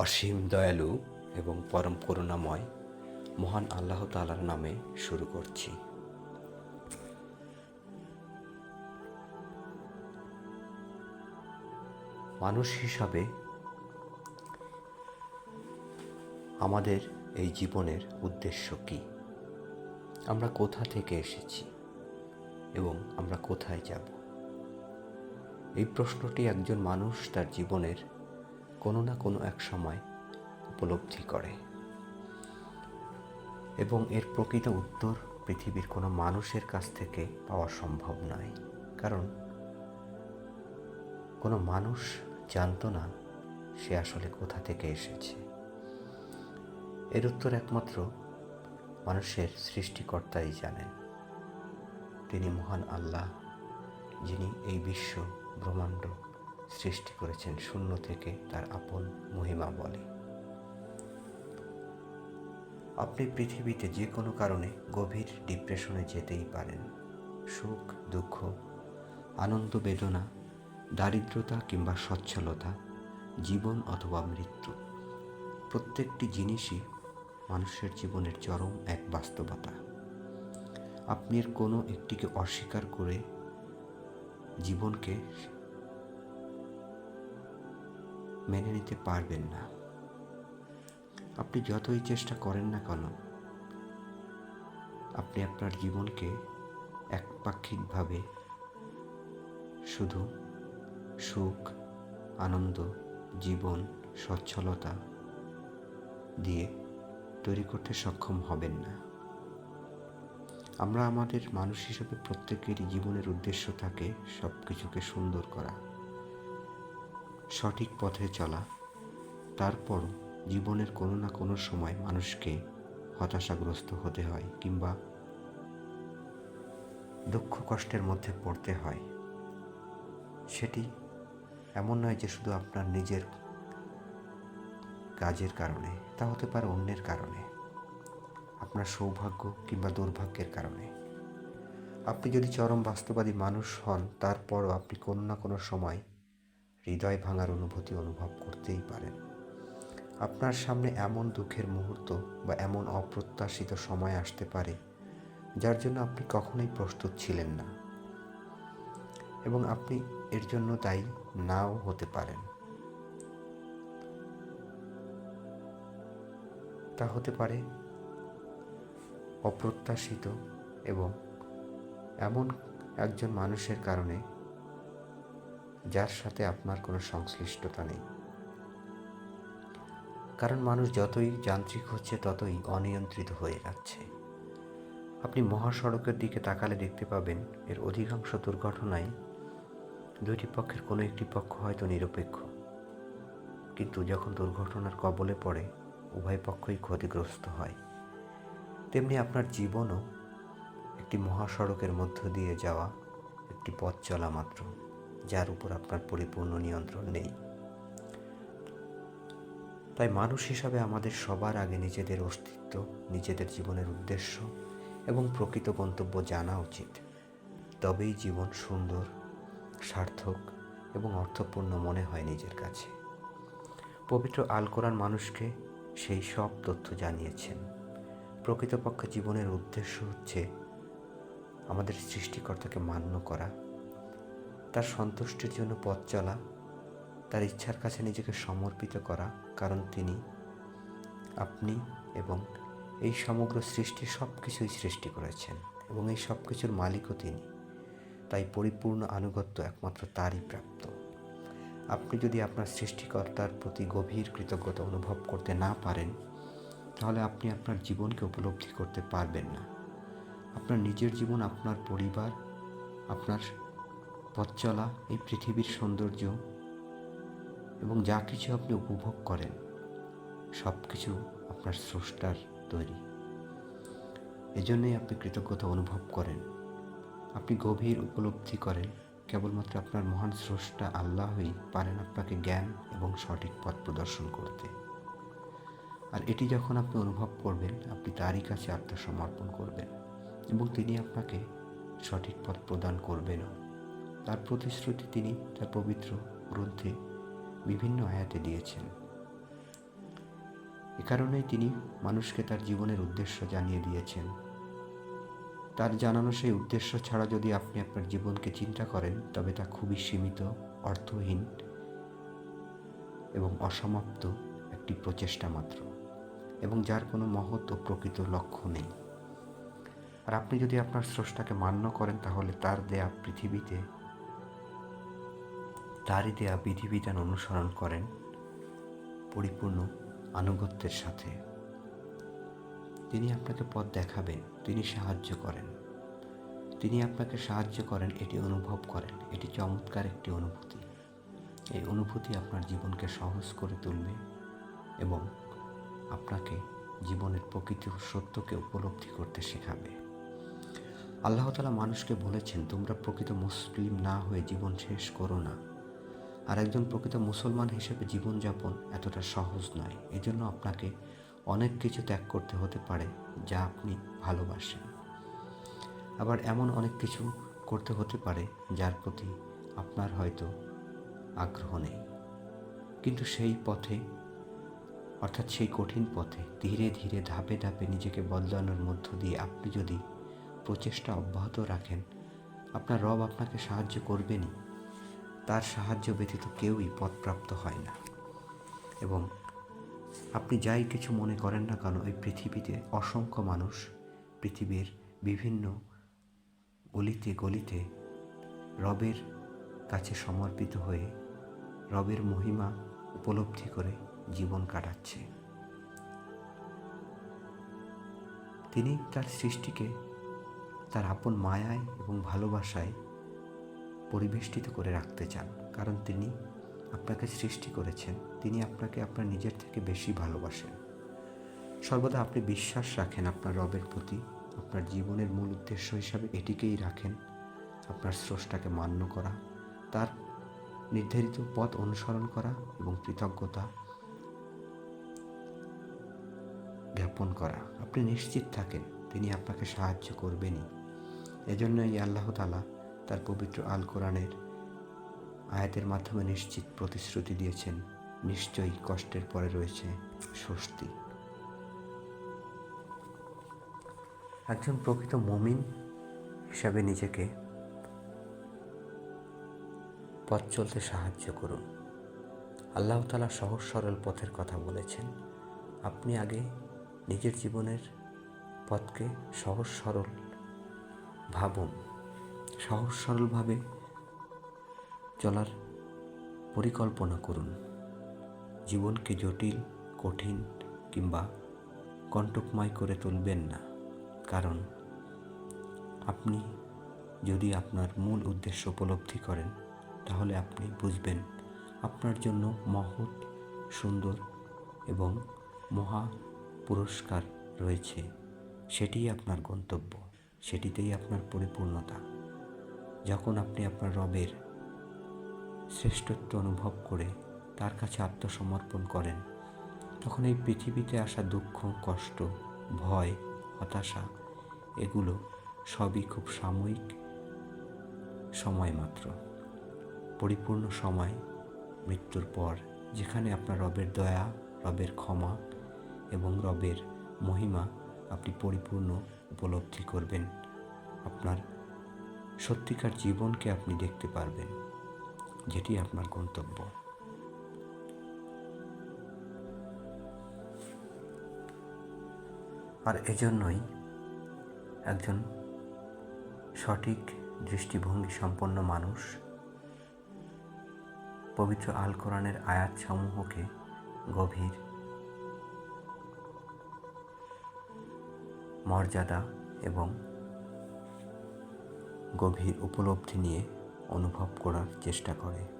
অসীম দয়ালু এবং পরম করুণাময় মহান আল্লাহ তালার নামে শুরু করছি। মানুষ হিসাবে আমাদের এই জীবনের উদ্দেশ্য কি? আমরা কোথা থেকে এসেছি এবং আমরা কোথায় যাব? এই প্রশ্নটি একজন মানুষ তার জীবনের কোনো না কোনো এক সময় উপলব্ধি করে। এবং এর প্রকৃত উত্তর পৃথিবীর কোনো মানুষের কাছ থেকে পাওয়া সম্ভব নয়। কারণ কোনো মানুষ জানতো না সে আসলে কোথা থেকে এসেছে। এর উত্তর একমাত্র মানুষের সৃষ্টিকর্তাই জানেন। তিনি মহান আল্লাহ, যিনি এই বিশ্ব ব্রহ্মাণ্ড সৃষ্টি করেছেন শূন্য থেকে তার আপন মহিমা বলে। আপনি পৃথিবীতে যে কোনো কারণে গভীর ডিপ্রেশনে যেতেই পারেন। সুখ, দুঃখ, আনন্দ, বেদনা, দারিদ্রতা কিংবা সচ্ছলতা, জীবন অথবা মৃত্যু, প্রত্যেকটি জিনিসই মানুষের জীবনের চরম এক বাস্তবতা। আপনি কোনো একটিকে অস্বীকার করে জীবনকে মেনে নিতে পারবেন না। আপনি যতই চেষ্টা করেন না কেন, আপনি আপনার জীবনকে একপাক্ষিকভাবে শুধু সুখ, আনন্দ, জীবন, সচ্ছলতা দিয়ে তৈরি করতে সক্ষম হবেন না। আমরা আমাদের মানুষ হিসেবে প্রত্যেকেরই জীবনের উদ্দেশ্য থাকে সব কিছুকে সুন্দর করা। সঠিক পথে চলা তারপর জীবনের কোনো না কোনো সময় মানুষকে হতাশাগ্রস্ত হতে হয় কিংবা দুঃখ কষ্টের মধ্যে পড়তে হয়। সেটি এমন নয় যে শুধু আপনার নিজের কাজের কারণে, তা হতে পারে অন্যের কারণে, আপনার সৌভাগ্য কিংবা দুর্ভাগ্যের কারণে। আপনি যদি চরম বাস্তবাদী মানুষ হন, তারপরও আপনি কোনো না কোনো সময় হৃদয় ভাঙার অনুভূতি অনুভব করতেই পারেন। আপনার সামনে এমন দুঃখের মুহূর্ত বা এমন অপ্রত্যাশিত সময় আসতে পারে, যার জন্য আপনি কখনোই প্রস্তুত ছিলেন না। এবং আপনি এর জন্য দায়ী নাও হতে পারেন। তা হতে পারে অপ্রত্যাশিত এবং এমন একজন মানুষের কারণে যার সাথে আপনার কোনো সংশ্লিষ্টতা নেই। কারণ মানুষ যতই যান্ত্রিক হচ্ছে, ততই অনিয়ন্ত্রিত হয়ে যাচ্ছে। আপনি মহাসড়কের দিকে তাকালে দেখতে পাবেন, এর অধিকাংশ দুর্ঘটনায় দুইটি পক্ষের কোনো একটি পক্ষ হয়তো নিরপেক্ষ। কিন্তু যখন দুর্ঘটনার কবলে পড়ে, উভয় পক্ষই ক্ষতিগ্রস্ত হয়। তেমনি আপনার জীবনও একটি মহাসড়কের মধ্য দিয়ে যাওয়া একটি পথ চলা মাত্র। যার উপর আপনার পরিপূর্ণ নিয়ন্ত্রণ নেই। তাই মানুষ হিসাবে আমাদের সবার আগে নিজেদের অস্তিত্ব, নিজেদের জীবনের উদ্দেশ্য এবং প্রকৃত গন্তব্য জানা উচিত। তবেই জীবন সুন্দর, সার্থক এবং অর্থপূর্ণ মনে হয় নিজের কাছে। পবিত্র আল কোরআন মানুষকে সেই সব তথ্য জানিয়েছেন। প্রকৃতপক্ষে জীবনের উদ্দেশ্য হচ্ছে আমাদের সৃষ্টিকর্তাকে মান্য করা তার সন্তুষ্টির জন্য পথ চলা, তার ইচ্ছার কাছে নিজেকে সমর্পিত করা, কারণ তিনি, আপনি এবং এই সমগ্র সৃষ্টি সব কিছুই সৃষ্টি করেছেন এবং এই সব কিছুর মালিকও তিনি। তাই পরিপূর্ণ আনুগত্য একমাত্র তারই প্রাপ্ত। আপনি যদি আপনার সৃষ্টিকর্তার প্রতি গভীর কৃতজ্ঞতা অনুভব করতে না পারেন, তাহলে আপনি আপনার জীবনকে উপলব্ধি করতে পারবেন না। আপনার নিজের জীবন, আপনার পরিবার, আপনার পথ চলা এই পৃথিবীর সৌন্দর্য এবং যা কিছু আপনি উপভোগ করেন, সব কিছু আপনার স্রষ্টার তৈরি। এজন্যই আপনি কৃতজ্ঞতা অনুভব করেন। আপনি গভীর উপলব্ধি করেন, কেবলমাত্র আপনার মহান স্রষ্টা আল্লাহই পারেন আপনাকে জ্ঞান এবং সঠিক পথ প্রদর্শন করতে। আর এটি যখন আপনি অনুভব করবেন, আপনি তারই কাছে আত্মসমর্পণ করবেন এবং তিনি আপনাকে সঠিক পথ প্রদান করবেনও। তার প্রতিশ্রুতি তিনি তার পবিত্র গ্রন্থে বিভিন্ন আয়াতে দিয়েছেন। এ কারণেই তিনি মানুষকে তার জীবনের উদ্দেশ্য জানিয়ে দিয়েছেন। তার জানানো সেই উদ্দেশ্য ছাড়া যদি আপনি আপনার জীবনকে চিন্তা করেন, তবে তা খুবই সীমিত, অর্থহীন এবং অসমাপ্ত একটি প্রচেষ্টা মাত্র এবং যার কোনো মহৎ ও প্রকৃত লক্ষ্য নেই। আর আপনি যদি আপনার স্রষ্টাকে মান্য করেন, তাহলে তার দেয়া পৃথিবীতে তারই দেয়া বিধিবিধান অনুসরণ করেন পরিপূর্ণ আনুগত্যের সাথে। তিনি আপনাকে পথ দেখাবেন, তিনি সাহায্য করেন। তিনি আপনাকে সাহায্য করেন, এটি অনুভব করেন, এটি চমৎকার একটি অনুভূতি। এই অনুভূতি আপনার জীবনকে সহজ করে তুলবে এবং আপনাকে জীবনের প্রকৃত সত্যকে উপলব্ধি করতে শেখাবে। আল্লাহ তালা মানুষকে বলেছেন, তোমরা প্রকৃত মুসলিম না হয়ে জীবন শেষ করো না। আর একজন প্রকৃত মুসলমান হিসেবে জীবনযাপন এতটা সহজ নয়। এজন্য আপনাকে অনেক কিছু ত্যাগ করতে হতে পারে যা আপনি ভালোবাসেন। আবার এমন অনেক কিছু করতে হতে পারে যার প্রতি আপনার হয়তো আগ্রহ নেই। কিন্তু সেই পথে, অর্থাৎ সেই কঠিন পথে, ধীরে ধীরে ধাপে ধাপে নিজেকে বদলানোর মধ্য দিয়ে আপনি যদি প্রচেষ্টা অব্যাহত রাখেন, আপনার রব আপনাকে সাহায্য করবেনই। তার সাহায্য ব্যতীত কেউই পথপ্রাপ্ত হয় না। এবং আপনি যাই কিছু মনে করেন না কেন, এই পৃথিবীতে অসংখ্য মানুষ পৃথিবীর বিভিন্ন গলিতে গলিতে রবের কাছে সমর্পিত হয়ে রবের মহিমা উপলব্ধি করে জীবন কাটাচ্ছে। তিনি তার সৃষ্টিকে তার আপন মায়ায় এবং ভালোবাসায় পরিবেষ্টিত করে রাখতে চান। কারণ তিনি আপনাকে সৃষ্টি করেছেন। তিনি আপনাকে আপনার নিজের থেকে বেশি ভালোবাসেন। সর্বদা আপনি বিশ্বাস রাখেন আপনার রবের প্রতি। আপনার জীবনের মূল উদ্দেশ্য হিসাবে এটিকেই রাখেন। আপনার স্রষ্টাকে মান্য করা, তার নির্ধারিত পথ অনুসরণ করা এবং কৃতজ্ঞতা জ্ঞাপন করা। আপনি নিশ্চিত থাকেন, তিনি আপনাকে সাহায্য করবেনই। এজন্যই আল্লাহ তালা তার পবিত্র আল কোরআনের আয়াতের মাধ্যমে নিশ্চিত প্রতিশ্রুতি দিয়েছেন, নিশ্চয়ই কষ্টের পরে রয়েছে স্বস্তি। একজন প্রকৃত মমিন হিসাবে নিজেকে পথ চলতে সাহায্য করুন। আল্লাহ তালা সহজ সরল পথের কথা বলেছেন, আপনি আগে নিজের জীবনের পথকে সহজ সরল ভাবুন। সহজ সরলভাবে চলার পরিকল্পনা করুন। জীবনকে জটিল, কঠিন কিংবা কণ্টকময় করে তুলবেন না। কারণ আপনি যদি আপনার মূল উদ্দেশ্য উপলব্ধি করেন, তাহলে আপনি বুঝবেন আপনার জন্য মহৎ, সুন্দর এবং মহা পুরস্কার রয়েছে। সেটিই আপনার গন্তব্য। সেটিতেই আপনার পরিপূর্ণতা। যখন আপনি আপনার রবের শ্রেষ্ঠত্ব অনুভব করে তার কাছে আত্মসমর্পণ করেন, তখন এই পৃথিবীতে আসা দুঃখ, কষ্ট, ভয়, হতাশা এগুলো সবই খুব সাময়িক সময় মাত্র। পরিপূর্ণ সময় মৃত্যুর পর, যেখানে আপনার রবের দয়া, রবের ক্ষমা এবং রবের মহিমা আপনি পরিপূর্ণ উপলব্ধি করবেন। আপনার সত্যিকার জীবনকে আপনি দেখতে পারবেন, যেটি আপনার গন্তব্য। আর এজন্যই একজন সঠিক দৃষ্টিভঙ্গি সম্পন্ন মানুষ পবিত্র আল কোরআনের আয়াত সমূহকে গভীর মর্যাদা এবং গভীর উপলব্ধি নিয়ে অনুভব করার চেষ্টা করে।